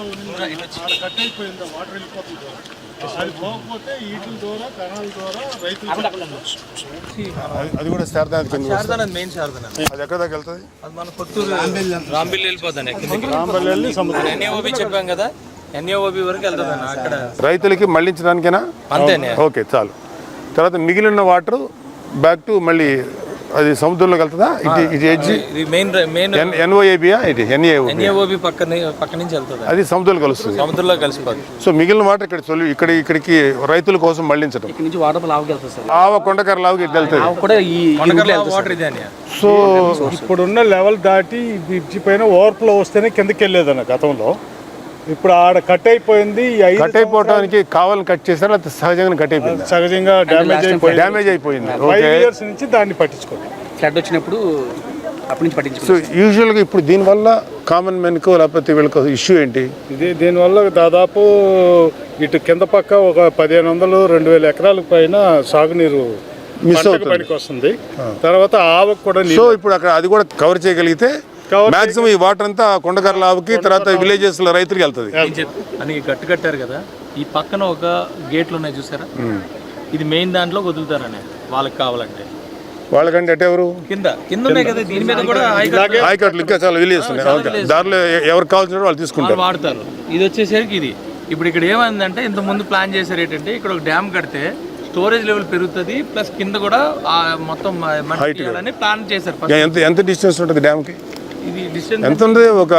అయిపోయింది వాటర్ వెళ్ళిపోతుంది అది పోకపోతే వీటి ద్వారా కణాల ద్వారా రైతులు అది- అది కూడా శారదానికి కింద వస్తుంది. శారదానంద్ మెయిన్ శారదానంద్. అది ఎక్కడ దాకా వెళ్తుంది? అది మన కొత్తూరు రాంబిల్లి వెళ్ళిపోతాను కిందకి రాంబల్లి సముద్రం. ఎన్ఏఓబి చెప్పాం కదా ఎన్ఏఓబి వరకు వెళ్తుంది అక్కడ. రైతులకి మళ్ళించడానికేనా అంతేనే. ఓకే చాలు. తర్వాత మిగిలిన వాటర్ బ్యాక్ టు మళ్ళీ అది సముద్రంలోకి వెళ్తుందా ఇటు ఇటు ఎడ్జి ఇది మెయిన్ మెయిన్ ఎన్ఓఏబియా ఇది ఎన్ఏఓ ఎన్ఏఓబి పక్క పక్క నుంచి వెళ్తుంది. అది సముద్రంలో కలుస్తుంది. సముద్రంలో కలిసిపోతుంది సో మిగిలిన వాటర్ ఇక్కడ సొల్యూ ఇక్కడ ఇక్కడికి రైతుల కోసం మళ్ళించడం ఇక్కడ నుంచి వాటర్ లావుకి వెళ్తుంది సార్. ఆవ కొండకర లావుకి ఇటు వెళ్తుంది. లావు కూడా ఈ వాటర్ ఇదే అని సో ఇప్పుడున్న లెవెల్ దాటి బ్రిడ్జి పైన ఓవర్ఫ్లో వస్తేనే కిందకి వెళ్ళేదన్న గతంలో. ఇప్పుడు ఆడ కట్ అయిపోయింది కట్ అయిపోవడానికి కావాలని కట్ చేశారు అది సహజంగా కట్ అయిపోయింది? సహజంగా డ్యామేజ్ అయిపోయింది. డ్యామేజ్ అయిపోయింది. ఫైవ్ ఇయర్స్ నుంచి దాన్ని పట్టించుకోండి ఫ్లడ్ వచ్చినప్పుడు అప్పటి నుంచి సో యూజువల్గా ఇప్పుడు దీనివల్ల కామన్ మెన్కో లేకపోతే వీళ్ళకి ఇష్యూ ఏంటి? ఇది దీనివల్ల దాదాపు ఇటు కింద పక్క ఒక పదిహేను వందలు రెండు వేల ఎకరాల పైన సాగునీరు పంటకు అవుతుంది. పనికి వస్తుంది తర్వాత ఆవకు కూడా సో ఇప్పుడు అక్కడ అది కూడా కవర్ చేయగలిగితే. మాక్సిమం ఈ వాటర్ అంతా కొండకర్ల ఆవుకి తర్వాత విలేజెస్లో రైతులకి వెళ్తుంది. అని గట్టు కట్టారు కదా ఈ పక్కన ఒక గేట్లు ఉన్నాయి చూసారా? ఇది మెయిన్ దాంట్లో వదులుతారని వాళ్ళకి కావాలంటే. వాళ్ళకంటే అటు ఎవరు? కింద కింద ఉన్నాయి కదా దీని మీద కూడా ఆయకట్లు ఇంకా చాలా విలేజెస్ ఉన్నాయి. ఓకే. దారిలో ఎవరికి కావాల్సిన వాళ్ళు వాళ్ళు తీసుకుంటారు. వాడతారు. ఇది వచ్చేసరికి ఇది. ఇప్పుడు ఇక్కడ ఏమైందంటే ఇంత ముందు ప్లాన్ చేశారు ఏంటంటే ఇక్కడ ఒక డ్యామ్ కడితే స్టోరేజ్ లెవెల్ పెరుగుతుంది ప్లస్ కింద కూడా ఆ మొత్తం ప్లాన్ చేశారు. ఎంత ఎంత డిస్టెన్స్ ఉంటుంది డ్యామ్కి ఇది డిస్టెన్స్ ఎంత ఉంటుంది ఒక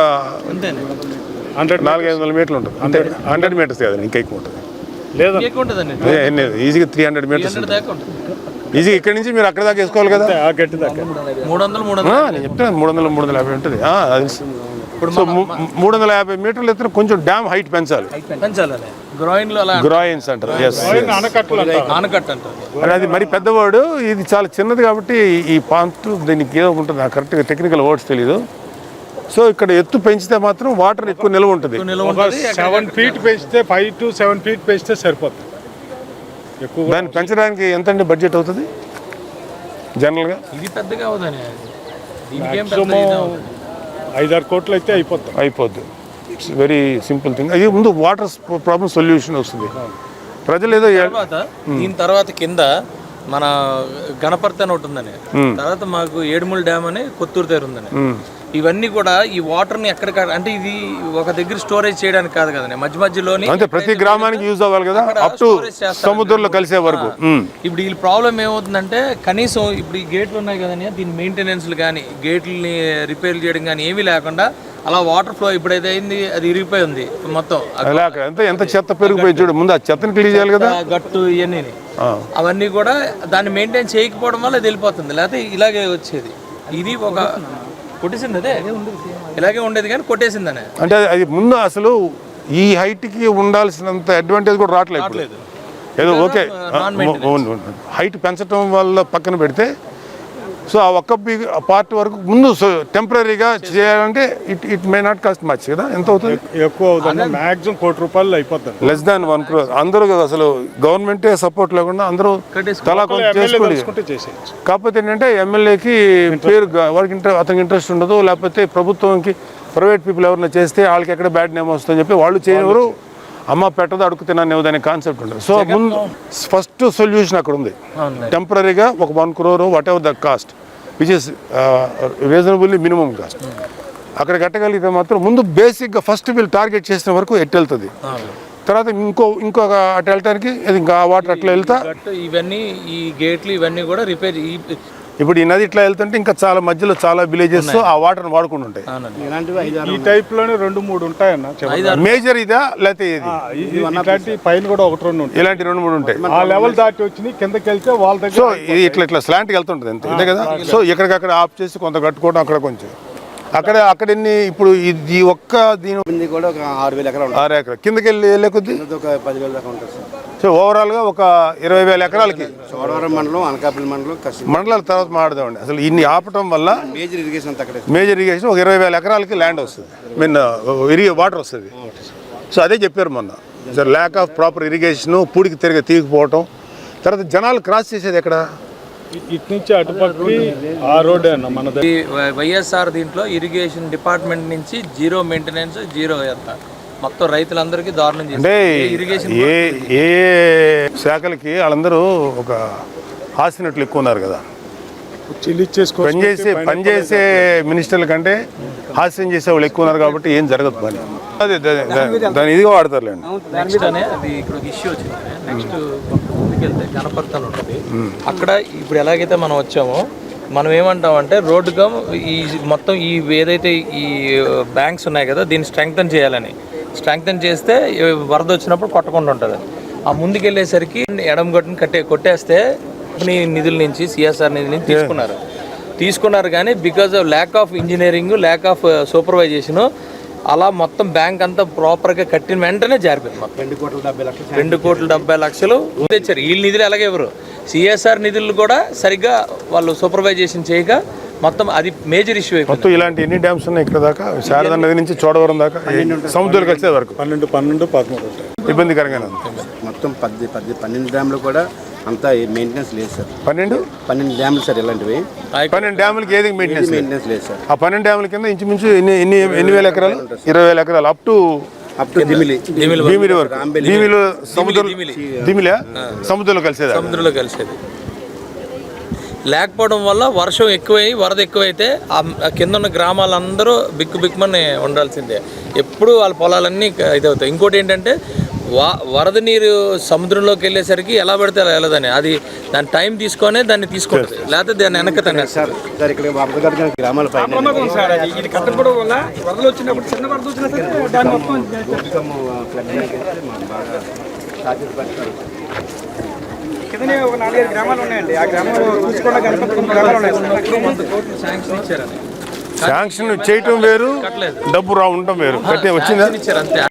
హండ్రెడ్ నాలుగైదు వందల మీటర్లు ఉంటుంది. అంటే హండ్రెడ్. మీటర్స్ కాదు ఇంకా ఎక్కువ ఉంటుంది. లేదా. ఈజీగా త్రీ హండ్రెడ్ మీటర్స్ హండ్రెడ్ దాకా ఉంటుంది. ఈజీ ఇక్కడ నుంచి మీరు అక్కడ దాకా వేసుకోవాలి కదా? ఆ గట్టి దాకా. మూడు వందలు మూడు నేను చెప్తాను మూడు వందల మూడు వందల యాభై ఉంటుంది. అది. సో మూడు వందల యాభై మీటర్లు ఎత్తున కొంచెం డ్యామ్ హైట్ పెంచాలి. పెంచాలని. గ్రోయిన్లో అలా గ్రాయిన్స్ అంటారు. అది మరి పెద్దవాడు ఇది చాలా చిన్నది కాబట్టి ఈ పాంట్ దీనికి ఏదో ఉంటుంది. నాకు కరెక్ట్గా టెక్నికల్ వర్డ్స్ తెలీదు. సో ఇక్కడ ఎత్తు పెంచితే మాత్రం వాటర్ ఎక్కువ నిల్వ ఉంటుంది. సెవెన్ ఫీట్ పెంచితే ఫైవ్ టు సెవెన్ ఫీట్ పెంచితే సరిపోతుంది. ఎక్కువ దాన్ని పెంచడానికి ఎంత అండి బడ్జెట్ అవుతుంది? జనరల్గా ఇది పెద్దగా అవ్వదు. ఐదారు కోట్లు అయితే అయిపోతుంది అయిపోద్ది. It's very simple thing. అది ముందు వాటర్ ప్రాబ్లం సొల్యూషన్ వస్తుంది. ప్రజలు ఏదో తర్వాత దీని తర్వాత కింద మన గణపర్తి అని ఒకటి ఉందని. తర్వాత మాకు ఏడుమూల డ్యామ్ అని కొత్తూరు దగ్గర ఉందని. ఇవన్నీ కూడా ఈ వాటర్ని ఎక్కడ అంటే ఇది ఒక దగ్గర స్టోరేజ్ చేయడానికి కాదు కదండి మధ్య మధ్యలోని అంటే ప్రతి గ్రామానికి యూజ్ అవ్వాలి కదా అప్ టు. సముద్రంలో కలిసే వరకు. ఇప్పుడు ఈ ప్రాబ్లం ఏమవుతుందంటే కనీసం ఇప్పుడు ఈ గేట్లు ఉన్నాయి కదండి దీని మెయింటెనెన్స్లు కానీ గేట్లని రిపేర్ చేయడం కానీ ఏమీ లేకుండా అలా వాటర్ ఫ్లో ఇప్పుడైతే అయింది అది ఇరిగిపోయి ఉంది మొత్తం. అలా అక్కడ? ఎంత ఎంత చెత్త పెరిగిపోయి చూడు ముందు ఆ చెత్తని క్లీన్ చేయాలి కదా? గట్టు ఇవన్నీ. అవన్నీ కూడా దాన్ని మెయింటైన్ చేయకపోవడం వల్ల ఇది వెళ్ళిపోతుంది. లేకపోతే ఇలాగే వచ్చేది. ఇది ఒక కొట్టేసింది అదే? ఇలాగే ఉండేది కానీ కొట్టేసిందనే. అంటే అది- ముందు అసలు ఈ హైట్కి ఉండాల్సినంత అడ్వాంటేజ్ కూడా రావట్లేదు. ఏదో ఓకే. హైట్ పెంచడం వల్ల పక్కన పెడితే సో ఆ ఒక్క పార్ట్ వరకు ముందు టెంపరీగా చేయాలంటే it it may not cost much కదా? ఎంత అవుతుంది? ఎక్కువ అవుతుంది. మాక్సిమం కోటి రూపాయలు అయిపోతుంది. Less than one crore. అందరూ అసలు గవర్నమెంటే సపోర్ట్ లేకుండా అందరూ. తలా చేసేయచ్చు. కాకపోతే ఏంటంటే ఎమ్మెల్యేకి పేరు వారికి ఇంట్రెస్ట్ అతనికి ఇంట్రెస్ట్ ఉండదు లేకపోతే ప్రభుత్వంకి ప్రైవేట్ పీపుల్ ఎవరైనా చేస్తే వాళ్ళకి ఎక్కడ బ్యాడ్ నేమ్ వస్తుందని చెప్పి వాళ్ళు చేయనివ్వరు. అమ్మ పెట్టదు అడుగు తినని అనే కాన్సెప్ట్ ఉంటుంది సో ముందు ఫస్ట్ సొల్యూషన్ అక్కడ ఉంది. టెంపరీగా ఒక one crore whatever the cost which is reasonably minimum cost అక్కడ కట్టగలిగితే మాత్రం ముందు బేసిక్గా ఫస్ట్ వీళ్ళు టార్గెట్ చేసిన వరకు ఎట్టు వెళ్తుంది? తర్వాత ఇంకో ఇంకొక అటు వెళ్ళటానికి ఇంకా వాటర్ అట్లా వెళ్తా. ఇవన్నీ ఈ గేట్లు ఇవన్నీ కూడా రిపేర్ ఇప్పుడు ఈ నది ఇట్లా వెళ్తుంటే ఇంకా చాలా మధ్యలో చాలా విలేజెస్ ఆ వాటర్ వాడుకుంటూ ఉంటాయి. ఇలాంటివి ఐదు ఈ టైప్లోనే రెండు మూడు ఉంటాయన్న. మేజర్ ఇదా లేకపోతే ఇట్లాంటి పైన కూడా ఒకటి రెండు ఉంటాయి. ఇలాంటి రెండు మూడు ఉంటాయి. ఆ లెవెల్ దాటి వచ్చినాయి కిందకి వెళ్తే వాళ్ళ సో దగ్గర ఇది ఇట్లా ఇట్లా స్లాంట్కి వెళ్తుంటుంది అంతే కదా? సో ఎక్కడికక్కడ ఆఫ్ చేసి కొంత కట్టుకోవడం అక్కడ కొంచెం. అక్కడ అక్కడ ఎన్ని ఇప్పుడు ఈ ఒక్క దీని కూడా ఒక ఆరు వేల ఎకరాలు ఆరు ఎకరా కిందకి వెళ్ళి వెళ్ళే కొద్దీ ఒక పదివేల దాకా ఉంటుంది సార్. సో ఓవరాల్గా ఒక ఇరవై వేల ఎకరాలకి. చోడవరం మండలం అనకాపల్లి మండలం కసి మండలాల తర్వాత మాట్లాడదామండి. అసలు ఇన్ని ఆపటం వల్ల మేజర్ ఇరిగేషన్ అక్కడే. మేజర్ ఇరిగేషన్ ఒక ఇరవై వేల ఎకరాలకి ల్యాండ్ వస్తుంది. మీన్ ఇరిగే వాటర్ వస్తుంది. సో అదే చెప్పారు మొన్న. Sir lack of proper irrigation పూడికి తిరిగి తీయకపోవటం. తర్వాత జనాలు క్రాస్ చేసేది ఎక్కడ? ఇటు నుంచి అటుపక్కకి ఆ రోడ్డే అన్న మన వైఎస్ఆర్ దీంట్లో ఇరిగేషన్ డిపార్ట్మెంట్ నుంచి జీరో మెయింటెనెన్స్ జీరో ఎంత. మొత్తం రైతులందరికీ దారుణం అంటే ఇరిగేషన్ ఏ ఏ శాఖలకి వాళ్ళందరూ ఒక హాసినట్లు ఎక్కువ ఉన్నారు కదా. పనిచేసే పనిచేసే మినిస్టర్ల కంటే హాస్యం చేసే వాళ్ళు ఎక్కువ ఉన్నారు కాబట్టి ఏం జరగదు పని. అదే దాని ఇదిగా వాడతారులేండి. నెక్స్ట్ అనే అది ఇక్కడ ఒక ఇష్యూ వచ్చింది. నెక్స్ట్ ముందుకెళ్తే గణపర్తి అని ఉంటుంది. అక్కడ ఇప్పుడు ఎలాగైతే మనం వచ్చామో మనం ఏమంటామంటే రోడ్డు కమ్ ఈ మొత్తం ఈ ఏదైతే ఈ బ్యాంక్స్ ఉన్నాయి కదా దీన్ని స్ట్రెంగ్తన్ చేయాలని. స్ట్రెంగ్తన్ చేస్తే వరద వచ్చినప్పుడు కొట్టకుండా ఉంటుంది. ఆ ముందుకెళ్ళేసరికి ఎడం కొట్టిన కట్టే కొట్టేస్తే నిధుల నుంచి సిఎస్ఆర్ నిధుల నుంచి తీసుకున్నారు. తీసుకున్నారు కానీ because of lack of engineering lack of supervision అలా మొత్తం బ్యాంక్ అంతా ప్రాపర్గా కట్టిన వెంటనే జారిపోయింది మొత్తం. రెండు కోట్ల డెబ్బై లక్షలు రెండు కోట్ల డెబ్బై లక్షలు తెచ్చారు. వీళ్ళ నిధులు ఎలాగే ఎవరు సిఎస్ఆర్ నిధులు కూడా సరిగ్గా వాళ్ళు సూపర్వైజేషన్ చేయక మొత్తం అది మేజర్ ఇష్యూ అయిపోయింది. మొత్తం ఇలాంటి ఎన్ని డ్యామ్స్ ఉన్నాయి ఇక్కడ దాకా? శారదా నది నుంచి చోడవరం దాకా? సముద్రాలకు వచ్చే వరకు? పన్నెండు పన్నెండు పదమూడు ఉంది. మొత్తం పది పది పన్నెండు డ్యామ్లు కూడా అంతా మెయింటెనెన్స్ లేదు సార్. పన్నెండు? పన్నెండు డ్యామ్లు సార్ ఇలాంటివి. పన్నెండు డ్యాములకి ఏది మెయింటెనెన్స్ మెయింటెనెన్స్ లేదు? సార్. ఆ పన్నెండు డ్యాముల కింద ఇంచుమించు ఎన్ని ఎన్ని ఎన్ని వేల ఎకరాలు ఇరవై వేల ఎకరాలు. అప్ టు అప్ టు దిమిలి. భీమిలి వరకు. సముద్రం దిమిలా. సముద్రంలో కలిసేదా? సముద్రంలో కలిసేది. లేకపోవడం వల్ల వర్షం ఎక్కువై వరద ఎక్కువైతే ఆ కింద ఉన్న గ్రామాలందరూ బిక్కు బిక్కుమని ఉండాల్సిందే. ఎప్పుడు వాళ్ళ పొలాలన్నీ ఇదవుతాయి. ఇంకోటి ఏంటంటే వా వరద నీరు సముద్రంలోకి వెళ్ళేసరికి ఎలా పడితే అలా వెళ్ళదని. అది దాని టైం తీసుకొనే దాన్ని తీసుకుంటుంది. లేకపోతే దాన్ని వెనక్కి తనేస్తారు సార్ సార్ ఇక్కడ గ్రామాల సార్ అది. ఇది కట్టకపోవడం వల్ల వరదలు వచ్చినప్పుడు చిన్న వరద వచ్చినా సరే దాన్ని మొత్తం కిందనే ఒక నాలుగైదు గ్రామాలు ఉన్నాయండి. ఆ గ్రామాలు చూసుకోవడం గణపతి కొన్ని గ్రామాలు ఉన్నాయి. శాంక్షన్ ఇచ్చారని శాంక్షన్ చేయటం వేరు డబ్బు రా ఉండటం వేరు. కట్టే వచ్చిందా? ఇచ్చారు అంతే.